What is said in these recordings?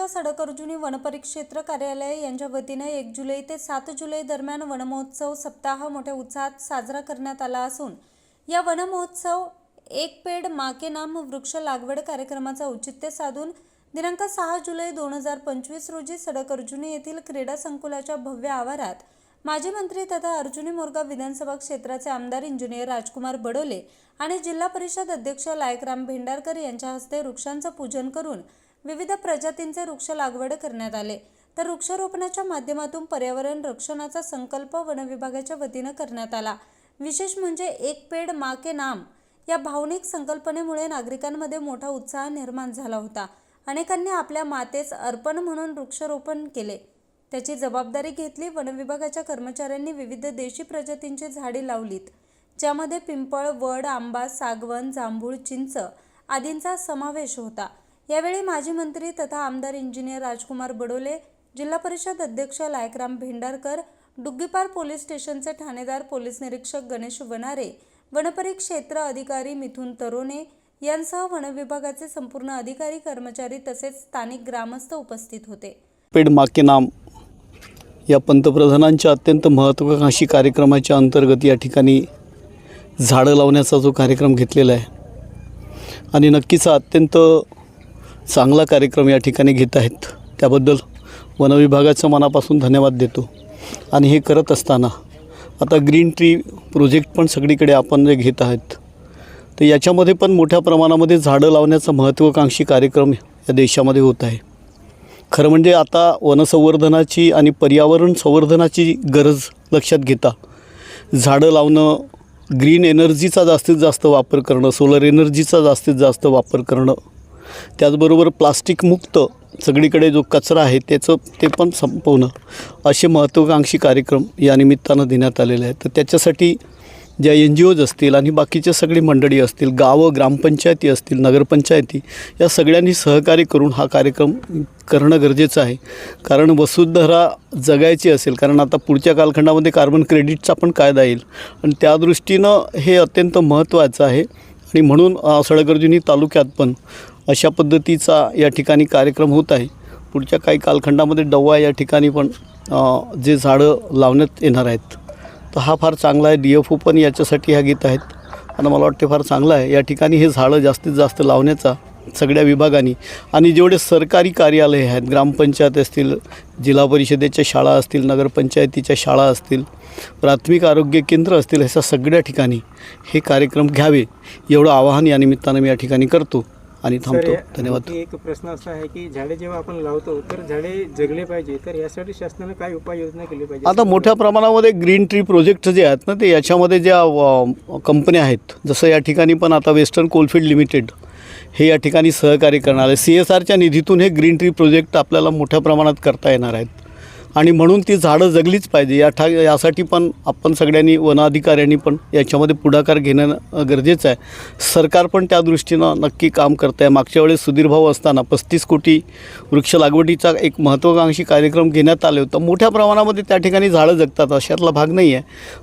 तालुक्याच्या सडकर्जुनी वनपरिक्षेत्र कार्यालय यांच्या वतीने एक जुलै ते सात जुलै दरम्यान वनमहोत्सव सप्ताह मोठ्या उत्साहात साजरा करण्यात आला असून या वनमहोत्सव एक पेड माके नाम वृक्ष लागवड कार्यक्रमाचं औचित्य साधून दिनांक सहा जुलै दोन हजार पंचवीस रोजी सडकर्जुनी येथील क्रीडा संकुलाच्या भव्य आवारात माजी मंत्री तथा अर्जुनी मोरगाव विधानसभा क्षेत्राचे आमदार इंजिनियर राजकुमार बडोले आणि जिल्हा परिषद अध्यक्ष लायकराम भेंडारकर यांच्या हस्ते वृक्षांचं पूजन करून विविध प्रजातींचे वृक्ष लागवड करण्यात आले. तर वृक्षारोपणाच्या माध्यमातून पर्यावरण रक्षणाचा संकल्प वनविभागाच्या वतीनं करण्यात आला. विशेष म्हणजे एक पेड मा के नाम या भावनिक संकल्पनेमुळे नागरिकांमध्ये मोठा उत्साह निर्माण झाला होता. अनेकांनी आपल्या मातेस अर्पण म्हणून वृक्षारोपण केले. त्याची जबाबदारी घेतली वनविभागाच्या कर्मचाऱ्यांनी विविध देशी प्रजातींची झाडे लावलीत. ज्यामध्ये पिंपळ वड आंबा सागवन जांभूळ चिंच आदींचा समावेश होता. यावेळी माजी मंत्री तथा आमदार इंजिनियर राजकुमार बडोले जिल्हा परिषद अध्यक्ष लायकराम भेंडारकर डुग्गीपार पोलीस स्टेशनचे ठाणेदार पोलीस निरीक्षक गणेश वनारे वनपरिक्षेत्र अधिकारी मिथुन तरोने यांसह वनविभागाचे संपूर्ण अधिकारी कर्मचारी तसेच स्थानिक ग्रामस्थ उपस्थित होते. पेड माके नाम या पंतप्रधानांच्या अत्यंत महत्त्वाकांक्षी कार्यक्रमाच्या अंतर्गत या ठिकाणी झाडं लावण्याचा जो कार्यक्रम घेतलेला आहे. आणि नक्कीच हा अत्यंत चांगला कार्यक्रम या ठिकाणी घेत आहेत. त्याबद्दल वनविभागाचं मनापासून धन्यवाद देतो. आणि हे करत असताना आता ग्रीन ट्री प्रोजेक्ट पण सगळीकडे आपण जे घेत आहेत. तर याच्यामध्ये पण मोठ्या प्रमाणामध्ये झाडं लावण्याचा महत्त्वाकांक्षी कार्यक्रम या देशामध्ये होत आहे. खरं म्हणजे आता वनसंवर्धनाची आणि पर्यावरण संवर्धनाची गरज लक्षात घेता झाडं लावणं ग्रीन एनर्जीचा जास्तीत जास्त वापर करणं सोलर एनर्जीचा जास्तीत जास्त वापर करणं त्याचबरोबर प्लास्टिकमुक्त सगळीकडे जो कचरा आहे त्याचं ते पण संपवणं असे महत्त्वाकांक्षी कार्यक्रम या निमित्तानं देण्यात आलेले आहेत. तर त्याच्यासाठी ज्या एन जी ओज असतील आणि बाकीच्या सगळी मंडळी असतील गावं ग्रामपंचायती असतील नगरपंचायती या सगळ्यांनी सहकार्य करून हा कार्यक्रम करणं गरजेचं आहे. कारण वसुधरा जगायची असेल कारण आता पुढच्या कालखंडामध्ये कार्बन क्रेडिटचा पण कायदा येईल. आणि त्या दृष्टीनं हे अत्यंत महत्त्वाचं आहे. आणि म्हणून अ, सडगर्जुनी तालुक्यात पण अशा पद्धतीचा या ठिकाणी कार्यक्रम होत आहे. पुढच्या काही कालखंडामध्ये डव्वा या ठिकाणी पण जे झाडं लावण्यात येणार आहेत. तर हा फार चांगला आहे. डी एफ ओ पण याच्यासाठी ह्या घेत आहेत. आणि मला वाटते फार चांगलं आहे. या ठिकाणी हे झाडं जास्तीत जास्त लावण्याचा सगळ्या विभागांनी आणि जेवढे सरकारी कार्यालय आहेत ग्रामपंचायत असतील जिल्हा परिषदेच्या शाळा असतील नगरपंचायतीच्या शाळा असतील प्राथमिक आरोग्य केंद्र असतील अशा सगळ्या ठिकाणी हे कार्यक्रम घ्यावे एवढं आवाहन या निमित्तानं मी या ठिकाणी करतो. आणि थांबतो. धन्यवाद. एक प्रश्न असा आहे की झाडे जेव्हा आपण लावतो तर झाडे जगले पाहिजे. तर यासाठी शासनाने काय उपाययोजना केली पाहिजे? आता मोठ्या प्रमाणामध्ये ग्रीन ट्री प्रोजेक्ट जे आहेत ना ते याच्यामध्ये ज्या कंपन्या आहेत जसं या ठिकाणी पण आता वेस्टर्न कोलफिल्ड लिमिटेड हे या ठिकाणी सहकार्य करणार आहे सी एस आरच्या निधीतून हे ग्रीन ट्री प्रोजेक्ट आपल्याला मोठ्या प्रमाणात करता येणार आहेत. आणि म्हणून ती झाडं जगलीच पाहिजे. या ठा यासाठी पण आपण सगळ्यांनी वनाधिकाऱ्यांनी पण याच्यामध्ये पुढाकार घेणं गरजेचं आहे. सरकार पण त्या दृष्टीनं नक्की काम करत आहे मागच्या वेळेस सुधीरभाऊ असताना पस्तीस कोटी वृक्ष लागवडीचा एक महत्त्वाकांक्षी कार्यक्रम घेण्यात आले होतं. मोठ्या प्रमाणामध्ये त्या ठिकाणी झाडं जगतात. अशातला भाग नाही आहे.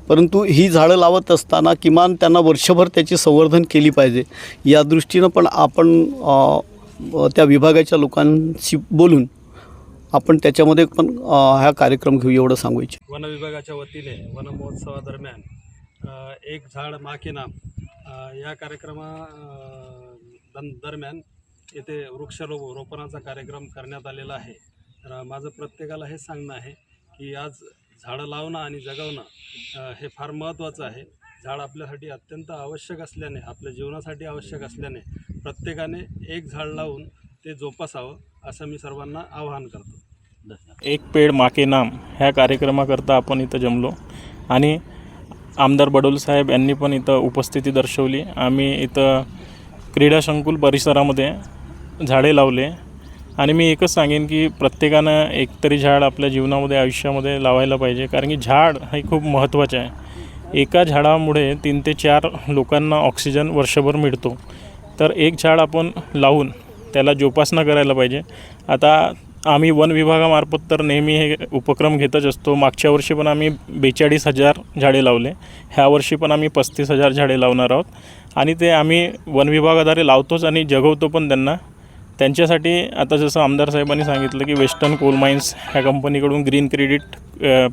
परंतु ही झाडं लावत असताना किमान त्यांना वर्षभर त्याची संवर्धन केली पाहिजे. या दृष्टीनं पण आपण त्या विभागाच्या लोकांशी बोलून आपण त्याच्यामध्ये पण हा कार्यक्रम घेऊ एवढं सांगू इच्छितो. वन विभागाच्या वतीने वन महोत्सवादरम्यान एक झाड माके नाम या कार्यक्रमा दरम्यान येथे वृक्षरो रोपणाचा कार्यक्रम करण्यात आलेला आहे. तर माझं प्रत्येकाला हे सांगणं आहे की आज झाडं लावणं आणि जगवणं हे फार महत्त्वाचं आहे. झाड आपल्यासाठी अत्यंत आवश्यक असल्याने आपल्या जीवनासाठी आवश्यक असल्याने प्रत्येकाने एक झाड लावून ते जोपासावं असं मी सर्वांना आवाहन करतो. एक पेड माके नाम ह्या कार्यक्रमाकरता आपण इथं जमलो. आणि आमदार बडोल साहेब यांनी पण इथं उपस्थिती दर्शवली. आम्ही इथं क्रीडा संकुल परिसरामध्ये झाडे लावले. आणि मी एकच सांगेन की प्रत्येकानं एकतरी झाड आपल्या जीवनामध्ये आयुष्यामध्ये लावायला पाहिजे. कारण की झाड हे खूप महत्त्वाचं आहे. एका झाडामुळे तीन ते चार लोकांना ऑक्सिजन वर्षभर मिळतो. तर एक झाड आपण लावून त्याला जोपासना करायला पाहिजे. आता आम्ही वन विभागामार्फत तर नेहमी हे उपक्रम घेतच असतो. मागच्या वर्षी पण आम्ही बेचाळीस हजार झाडे लावले. ह्या वर्षी पण आम्ही पस्तीस हजार झाडे लावणार आहोत. आणि ते आम्ही वन विभागाद्वारे लावतोच आणि जगवतो पण त्यांना. त्यांच्यासाठी आता जसं आमदार साहेबांनी सांगितलं की वेस्टर्न कोल माइन्स ह्या कंपनीकडून ग्रीन क्रेडिट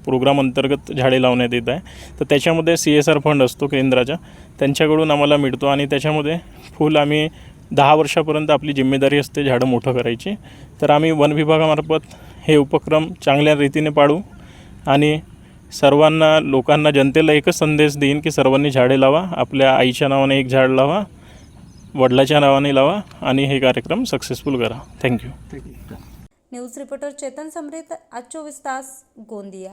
प्रोग्राम अंतर्गत झाडे लावण्यात येत आहे. तर त्याच्यामध्ये सी एस आर फंड असतो केंद्राचा. त्यांच्याकडून आम्हाला मिळतो आणि त्याच्यामध्ये फुल आम्ही दहा वर्षापर्यंत आपली जिम्मेदारी असते झाडं मोठं करायची. तर आम्ही वन विभागामार्फत हे उपक्रम चांगल्या रीतीने पाडू आणि सर्वांना लोकांना जनतेला एकच संदेश देईन की सर्वांनी झाडे लावा आपल्या आईच्या नावाने एक झाड लावा वडिलाच्या नावाने लावा आणि हे कार्यक्रम सक्सेसफुल करा. Thank you news reporter Chetan Samrut आज चोवीस तास गोंदिया.